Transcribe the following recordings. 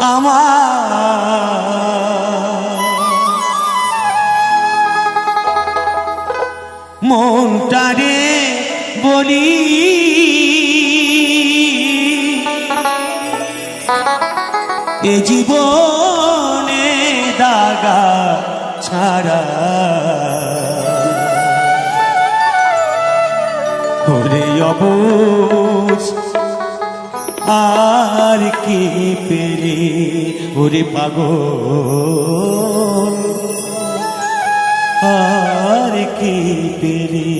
আমার মনটারে বলি। এ জীবনে দাগা ছাড়া হরে অবুজ আর কি পেরে ওরে পাগল। আর কি পেরে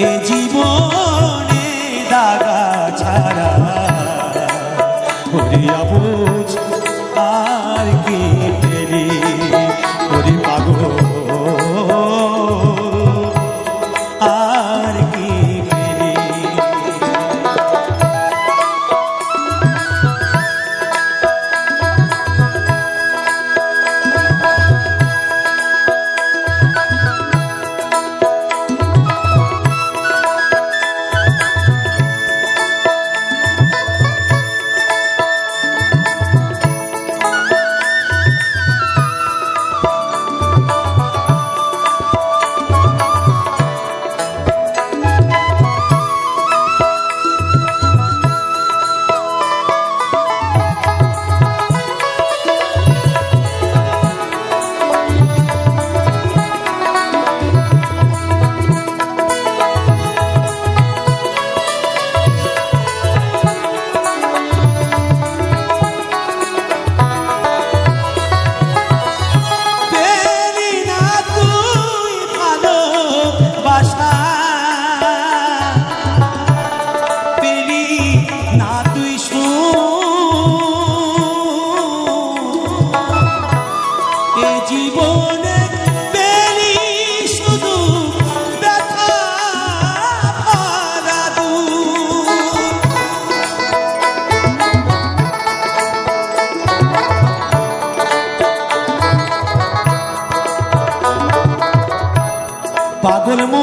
এ জীবনে দাগা ছাড়া ওরে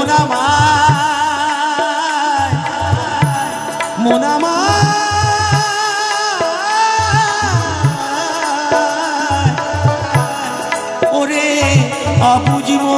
মোনামায় মোনামায় ওরে অবুজমো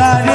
চারি